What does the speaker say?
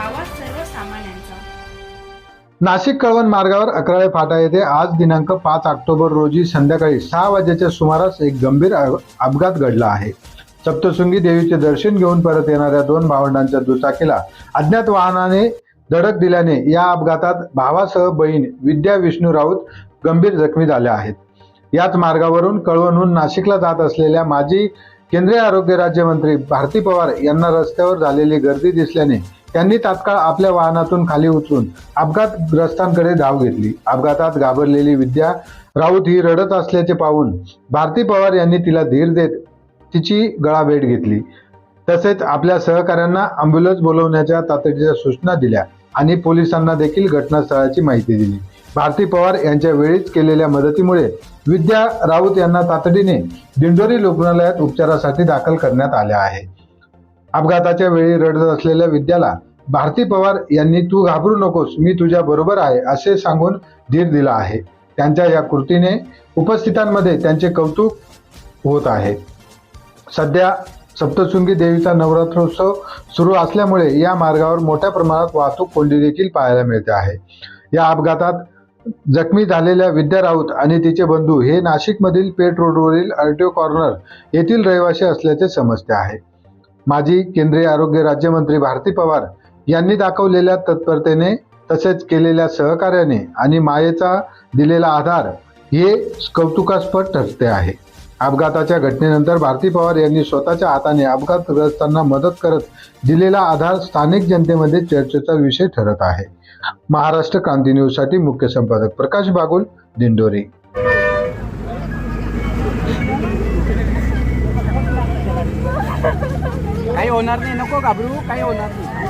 आवाज सर्वसामान्यांचा. नाशिक कळवण मार्गावर अकराळे फाटा येथे आज दिनांक पाच ऑक्टोबर रोजी संध्याकाळी सहा वाजेच्या सुमारास एक गंभीर अपघात घडला आहे. सप्तशृंगी देवीचे दर्शन घेऊन परत येणाऱ्या दोन भावंडांच्या दुचाकीला अज्ञात वाहनाने धडक दिल्याने या अपघातात भावासह बहीण विद्या विष्णू राऊत गंभीर जखमी झाल्या आहेत. याच मार्गावरून कळवणहून नाशिकला जात असलेल्या माजी केंद्रीय आरोग्य राज्यमंत्री भारती पवार यांना रस्त्यावर झालेली गर्दी दिसल्याने त्यांनी तात्काळ आपल्या वाहनातून खाली उतरून अपघातग्रस्तांकडे धाव घेतली. अपघातात घाबरलेली विद्या राऊत ही रडत असल्याचे पाहून भारती पवार यांनी तिला धीर देत तिची गळाभेट घेतली. तसेच आपल्या सहकाऱ्यांना अँब्युलन्स बोलवण्याच्या तातडीच्या सूचना दिल्या आणि पोलिसांना देखील घटनास्थळाची माहिती दिली. भारती पवार यांच्या वेळीच केलेल्या मदतीमुळे विद्या राऊत यांना तातडीने दिंडोरी रुग्णालयात उपचारासाठी दाखल करण्यात आल्या आहे. अपघाताच्या वेळी रडत असलेल्या विद्याला भारती पवार यांनी तू घाबरू नकोस मी तुझ्या बरोबर आहे असे सांगून धीर दिला आहे. त्यांच्या या कृतीने उपस्थितांमध्ये त्यांचे कौतुक होत आहे. सध्या सप्तशृंगी देवीचा नवरात्रोत्सव सुरू असल्यामुळे या मार्गावर मोठ्या प्रमाणात वाहतूक कोंडी देखील पाहायला मिळते आहे. या अपघातात जखमी झालेल्या विद्या राऊत आणि तिचे बंधू हे नाशिकमधील पेट रोडवरील आरटीओ कॉर्नर येथील रहिवासी असल्याचे समजते आहे. माजी केंद्रीय आरोग्य राज्यमंत्री भारती पवार यांनी दाखवलेल्या तत्परतेने तसेच केलेल्या सहकार्याने आणि मायेचा दिलेला आधार हे कौतुकास्पद ठरते आहे. अपघाताच्या घटनेनंतर भारती पवार यांनी स्वतःच्या हाताने अपघातग्रस्तांना मदत करत दिलेला आधार स्थानिक जनतेमध्ये चर्चेचा विषय ठरत आहे. महाराष्ट्र क्रांती न्यूजसाठी मुख्य संपादक प्रकाश बागुल दिंडोरी. काही होणार नाही नको घाबरू काही होणार नाही.